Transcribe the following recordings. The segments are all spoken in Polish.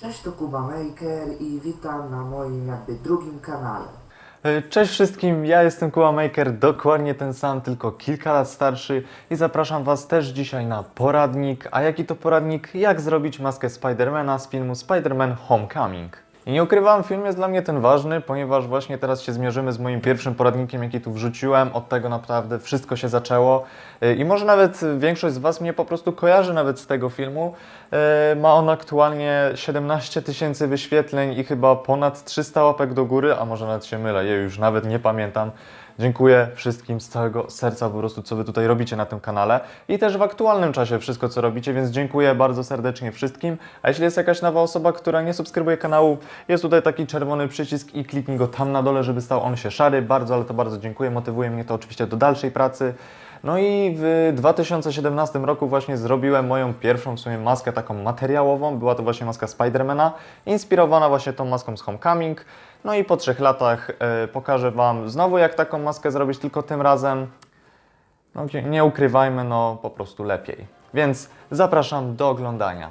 Cześć, to Kuba Maker i witam na moim jakby drugim kanale. E, Cześć wszystkim, ja jestem Kuba Maker, dokładnie ten sam, tylko kilka lat starszy i zapraszam Was też dzisiaj na poradnik. A jaki to poradnik? Jak zrobić maskę Spidermana z filmu Spider-Man Homecoming. I nie ukrywam, film jest dla mnie ten ważny, ponieważ właśnie teraz się zmierzymy z moim pierwszym poradnikiem, jaki tu wrzuciłem. Od tego naprawdę wszystko się zaczęło. E, I może nawet większość z Was mnie po prostu kojarzy nawet z tego filmu. E, Ma on aktualnie 17 tysięcy wyświetleń i chyba ponad 300 łapek do góry, a może nawet się mylę, ja już nawet nie pamiętam. Dziękuję wszystkim z całego serca po prostu, co Wy tutaj robicie na tym kanale i też w aktualnym czasie wszystko, co robicie, więc dziękuję bardzo serdecznie wszystkim. A jeśli jest jakaś nowa osoba, która nie subskrybuje kanału, jest tutaj taki czerwony przycisk i kliknij go tam na dole, żeby stał on się szary. Bardzo, ale to bardzo dziękuję. Motywuje mnie to oczywiście do dalszej pracy. No i w 2017 roku właśnie zrobiłem moją pierwszą w sumie maskę taką materiałową. Była to właśnie maska Spidermana, inspirowana właśnie tą maską z Homecoming. No i po trzech latach e, pokażę Wam znowu jak taką maskę zrobić, tylko tym razem, no nie- ukrywajmy, no po prostu lepiej. Więc zapraszam do oglądania.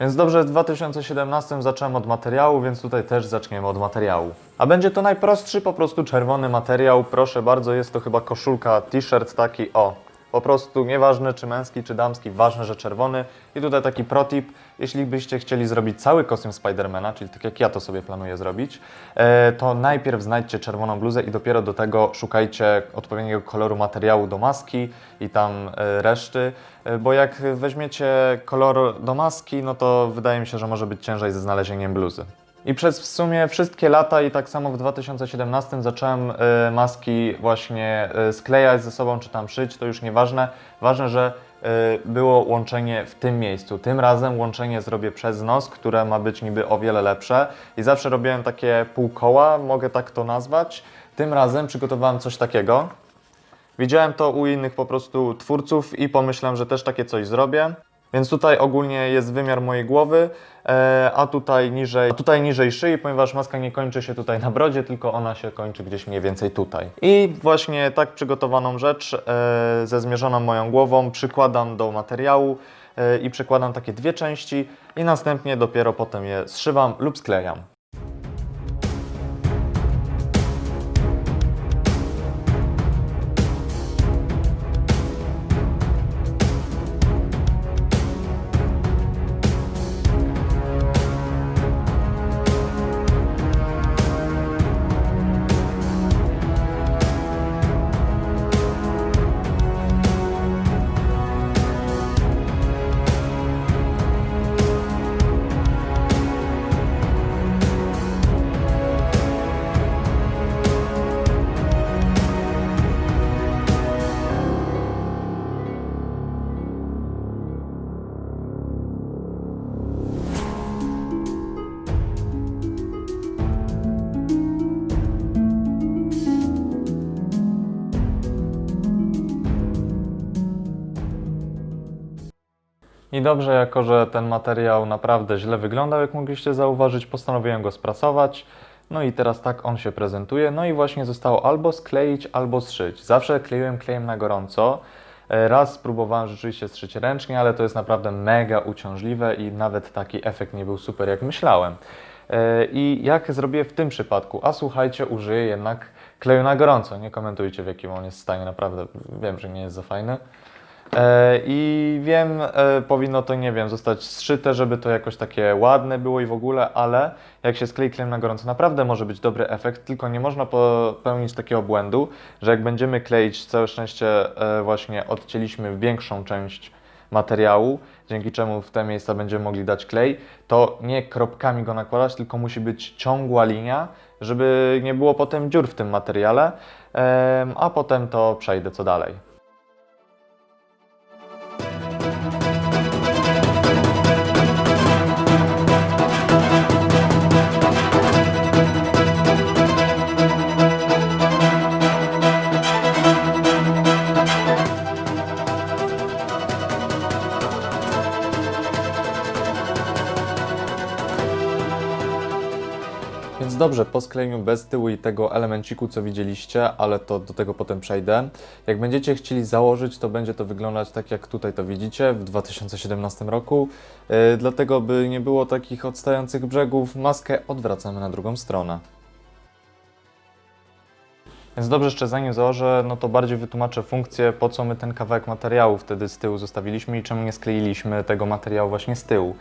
Więc dobrze, w 2017 zacząłem od materiału, więc tutaj też zaczniemy od materiału. A będzie to najprostszy, po prostu czerwony materiał. Proszę bardzo, jest to chyba koszulka, t-shirt taki, o. Po prostu nieważne czy męski, czy damski, ważne, że czerwony. I tutaj taki protip, jeśli byście chcieli zrobić cały kostium Spidermana, czyli tak jak ja to sobie planuję zrobić, e, to najpierw znajdźcie czerwoną bluzę i dopiero do tego szukajcie odpowiedniego koloru materiału do maski i tam e, reszty, e, bo jak weźmiecie kolor do maski, no to wydaje mi się, że może być ciężej ze znalezieniem bluzy. I przez w sumie wszystkie lata i tak samo w 2017 zacząłem y, maski właśnie y, sklejać ze sobą, czy tam szyć, to już nieważne. Ważne, że y, było łączenie w tym miejscu. Tym razem łączenie zrobię przez nos, które ma być niby o wiele lepsze. I zawsze robiłem takie półkoła, mogę tak to nazwać. Tym razem przygotowałem coś takiego. Widziałem to u innych po prostu twórców i pomyślałem, że też takie coś zrobię. Więc tutaj ogólnie jest wymiar mojej głowy, e, a tutaj niżej, a tutaj niżej szyi, ponieważ maska nie kończy się tutaj na brodzie, tylko ona się kończy gdzieś mniej więcej tutaj. I właśnie tak przygotowaną rzecz e, ze zmierzoną moją głową przykładam do materiału e, i przykładam takie dwie części i następnie dopiero potem je zszywam lub sklejam. I dobrze, jako że ten materiał naprawdę źle wyglądał, jak mogliście zauważyć, postanowiłem go sprasować. No i teraz tak on się prezentuje. No i właśnie zostało albo skleić, albo zszyć. Zawsze kleiłem klejem na gorąco. E, Raz spróbowałem rzeczywiście zszyć ręcznie, ale to jest naprawdę mega uciążliwe i nawet taki efekt nie był super, jak myślałem. E, I jak zrobię w tym przypadku? A słuchajcie, użyję jednak kleju na gorąco. Nie komentujcie, w jakim on jest stanie, naprawdę wiem, że nie jest za fajny. E, I wiem, e, powinno to, nie wiem, zostać zszyte, żeby to jakoś takie ładne było i w ogóle, ale jak się sklei klejem na gorąco, naprawdę może być dobry efekt, tylko nie można popełnić takiego błędu, że jak będziemy kleić, całe szczęście e, właśnie odcięliśmy większą część materiału, dzięki czemu w te miejsca będziemy mogli dać klej, to nie kropkami go nakładać, tylko musi być ciągła linia, żeby nie było potem dziur w tym materiale, a potem to przejdę co dalej. Dobrze, po sklejeniu bez tyłu i tego elemenciku, co widzieliście, ale to do tego potem przejdę. Jak będziecie chcieli założyć, to będzie to wyglądać tak, jak tutaj to widzicie w 2017 roku. Yy, dlatego, by nie było takich odstających brzegów, maskę odwracamy na drugą stronę. Więc dobrze, jeszcze zanim założę, no to bardziej wytłumaczę funkcję, po co my ten kawałek materiału wtedy z tyłu zostawiliśmy i czemu nie skleiliśmy tego materiału właśnie z tyłu.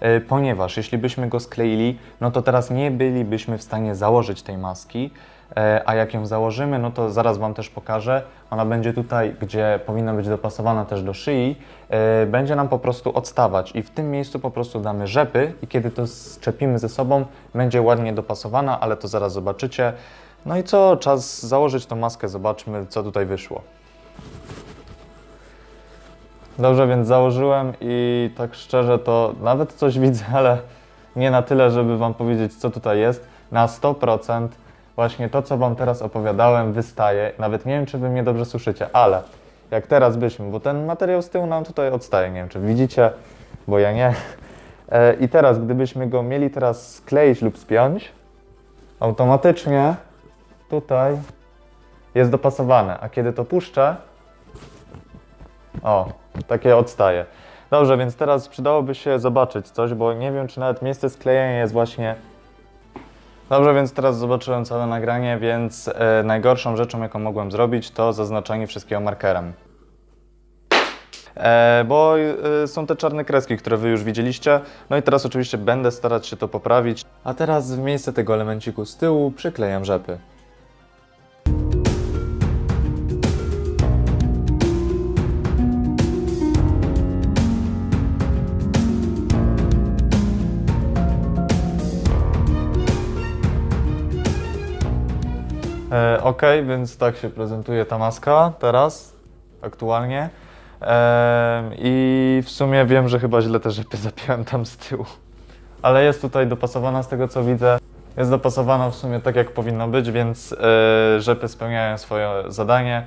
E, Ponieważ jeśli byśmy go skleili, no to teraz nie bylibyśmy w stanie założyć tej maski, e, a jak ją założymy, no to zaraz Wam też pokażę. Ona będzie tutaj, gdzie powinna być dopasowana też do szyi, e, będzie nam po prostu odstawać i w tym miejscu po prostu damy rzepy i kiedy to szczepimy ze sobą, będzie ładnie dopasowana, ale to zaraz zobaczycie. No i co, czas założyć tą maskę, zobaczmy co tutaj wyszło. Dobrze, więc założyłem i tak szczerze to nawet coś widzę, ale nie na tyle, żeby Wam powiedzieć co tutaj jest. Na 100% właśnie to, co Wam teraz opowiadałem wystaje. Nawet nie wiem, czy Wy mnie dobrze słyszycie, ale jak teraz byśmy, bo ten materiał z tyłu nam tutaj odstaje, nie wiem, czy widzicie, bo ja nie. E, I teraz, gdybyśmy go mieli teraz skleić lub spiąć, automatycznie tutaj jest dopasowane, a kiedy to puszczę, o, takie odstaje. Dobrze, więc teraz przydałoby się zobaczyć coś, bo nie wiem, czy nawet miejsce sklejenia jest właśnie... Dobrze, więc teraz zobaczyłem całe nagranie, więc e, najgorszą rzeczą, jaką mogłem zrobić, to zaznaczanie wszystkiego markerem. E, bo e, są te czarne kreski, które Wy już widzieliście. No i teraz oczywiście będę starać się to poprawić. A teraz w miejsce tego elemenciku z tyłu przyklejam rzepy. Ok, więc tak się prezentuje ta maska teraz, aktualnie. I w sumie wiem, że chyba źle te rzepy zapiąłem tam z tyłu. Ale jest tutaj dopasowana z tego co widzę. Jest dopasowana w sumie tak jak powinno być, więc e, rzepy spełniają swoje zadanie.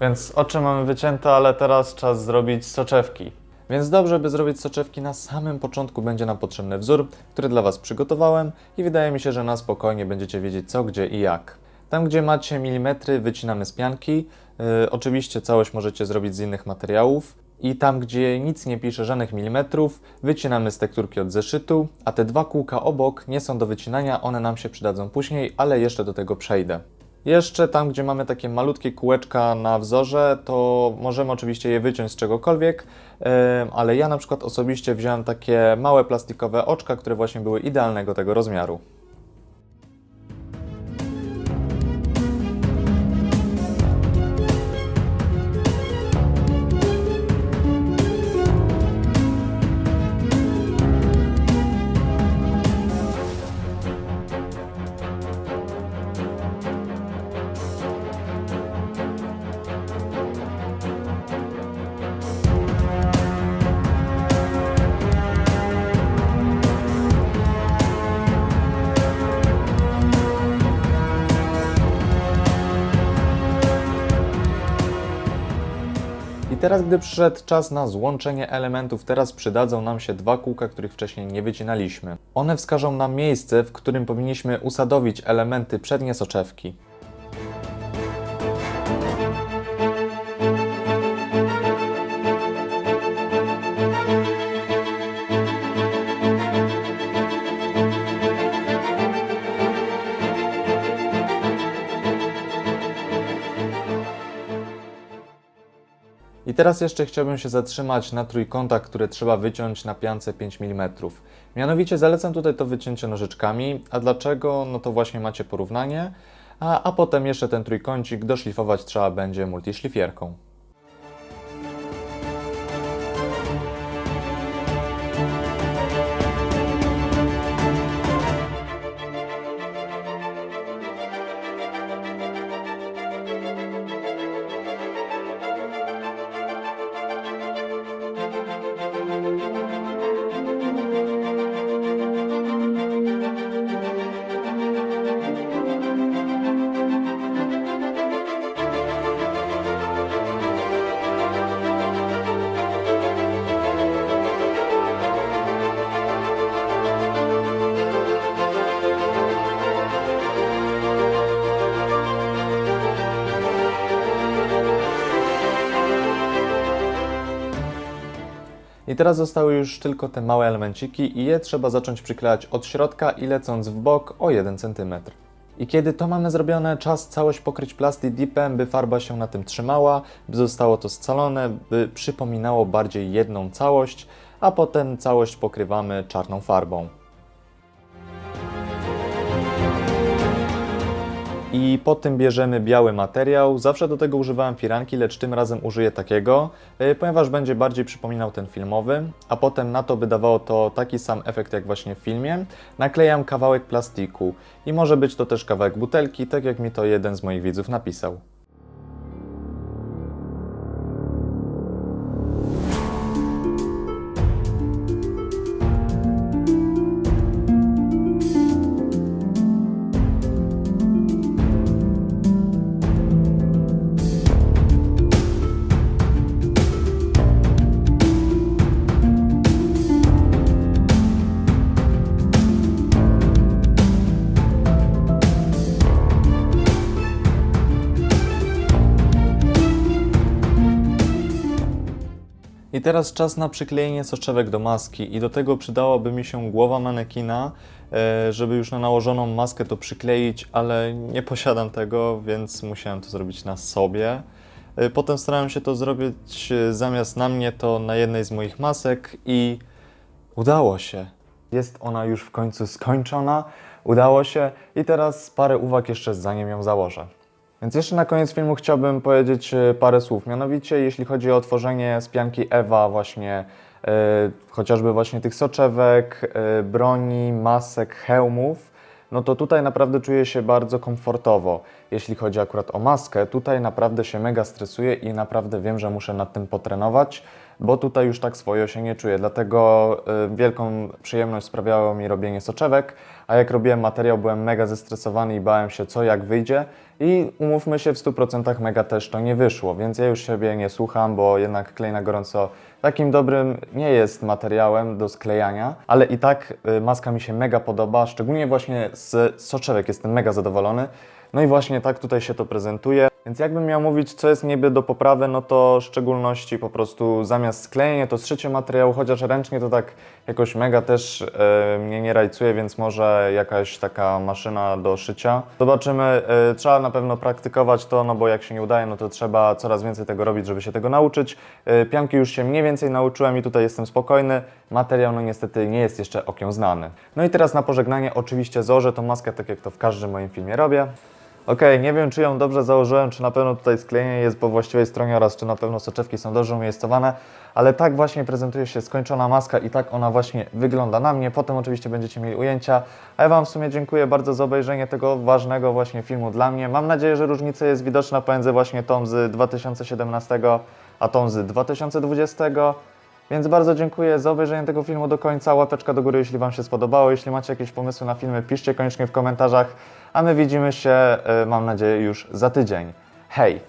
Więc oczy mamy wycięte, ale teraz czas zrobić soczewki. Więc dobrze, by zrobić soczewki na samym początku będzie nam potrzebny wzór, który dla Was przygotowałem i wydaje mi się, że na spokojnie będziecie wiedzieć co, gdzie i jak. Tam, gdzie macie milimetry, wycinamy z pianki. Yy, oczywiście całość możecie zrobić z innych materiałów. I tam, gdzie nic nie pisze żadnych milimetrów, wycinamy z tekturki od zeszytu, a te dwa kółka obok nie są do wycinania, one nam się przydadzą później, ale jeszcze do tego przejdę. Jeszcze tam, gdzie mamy takie malutkie kółeczka na wzorze, to możemy oczywiście je wyciąć z czegokolwiek, em, ale ja na przykład osobiście wziąłem takie małe plastikowe oczka, które właśnie były idealnego tego rozmiaru. Teraz, gdy przyszedł czas na złączenie elementów, teraz przydadzą nam się dwa kółka, których wcześniej nie wycinaliśmy. One wskażą nam miejsce, w którym powinniśmy usadowić elementy przednie soczewki. Teraz jeszcze chciałbym się zatrzymać na trójkątach, które trzeba wyciąć na piance 5 mm. Mianowicie zalecam tutaj to wycięcie nożyczkami. A dlaczego? No to właśnie macie porównanie. A, a potem jeszcze ten trójkącik doszlifować trzeba będzie multiszlifierką. Teraz zostały już tylko te małe elemenciki i je trzeba zacząć przyklejać od środka i lecąc w bok o 1 cm. I kiedy to mamy zrobione, czas całość pokryć plastik dipem, by farba się na tym trzymała, by zostało to scalone, by przypominało bardziej jedną całość, a potem całość pokrywamy czarną farbą. I po tym bierzemy biały materiał. Zawsze do tego używałem firanki, lecz tym razem użyję takiego, yy, ponieważ będzie bardziej przypominał ten filmowy, a potem na to by dawało to taki sam efekt jak właśnie w filmie. Naklejam kawałek plastiku i może być to też kawałek butelki, tak jak mi to jeden z moich widzów napisał. I teraz czas na przyklejenie soczewek do maski i do tego przydałaby mi się głowa manekina, e, żeby już na nałożoną maskę to przykleić, ale nie posiadam tego, więc musiałem to zrobić na sobie. E, Potem starałem się to zrobić e, zamiast na mnie to na jednej z moich masek i udało się. Jest ona już w końcu skończona, udało się i teraz parę uwag jeszcze zanim ją założę. Więc jeszcze na koniec filmu chciałbym powiedzieć e, parę słów. Mianowicie, jeśli chodzi o tworzenie z pianki Ewa, właśnie e, chociażby właśnie tych soczewek, e, broni, masek, hełmów, no to tutaj naprawdę czuję się bardzo komfortowo. Jeśli chodzi akurat o maskę, tutaj naprawdę się mega stresuję i naprawdę wiem, że muszę nad tym potrenować, bo tutaj już tak swojo się nie czuję. Dlatego y, wielką przyjemność sprawiało mi robienie soczewek, a jak robiłem materiał, byłem mega zestresowany i bałem się, co jak wyjdzie. I umówmy się, w 100% mega też to nie wyszło, więc ja już siebie nie słucham, bo jednak klej na gorąco takim dobrym nie jest materiałem do sklejania, ale i tak y, maska mi się mega podoba, szczególnie właśnie z soczewek jestem mega zadowolony. No i właśnie tak tutaj się to prezentuje. Więc jakbym miał mówić, co jest niby do poprawy, no to w szczególności po prostu zamiast sklejenia to zszycie materiału, chociaż ręcznie to tak jakoś mega też e, mnie nie rajcuje, więc może jakaś taka maszyna do szycia. Zobaczymy, e, trzeba na pewno praktykować to, no bo jak się nie udaje, no to trzeba coraz więcej tego robić, żeby się tego nauczyć. E, pianki już się mniej więcej nauczyłem i tutaj jestem spokojny. Materiał no niestety nie jest jeszcze okiełznany. No i teraz na pożegnanie oczywiście założę tą maskę, tak jak to w każdym moim filmie robię. Okej, nie wiem czy ją dobrze założyłem, czy na pewno tutaj sklejenie jest po właściwej stronie oraz czy na pewno soczewki są dobrze umiejscowane, ale tak właśnie prezentuje się skończona maska i tak ona właśnie wygląda na mnie. Potem oczywiście będziecie mieli ujęcia, a ja Wam w sumie dziękuję bardzo za obejrzenie tego ważnego właśnie filmu dla mnie. Mam nadzieję, że różnica jest widoczna pomiędzy właśnie tą z 2017 a tą z 2020. Więc bardzo dziękuję za obejrzenie tego filmu do końca. Łapeczka do góry, jeśli Wam się spodobało. Jeśli macie jakieś pomysły na filmy, piszcie koniecznie w komentarzach. A my widzimy się, y, mam nadzieję, już za tydzień. Hej!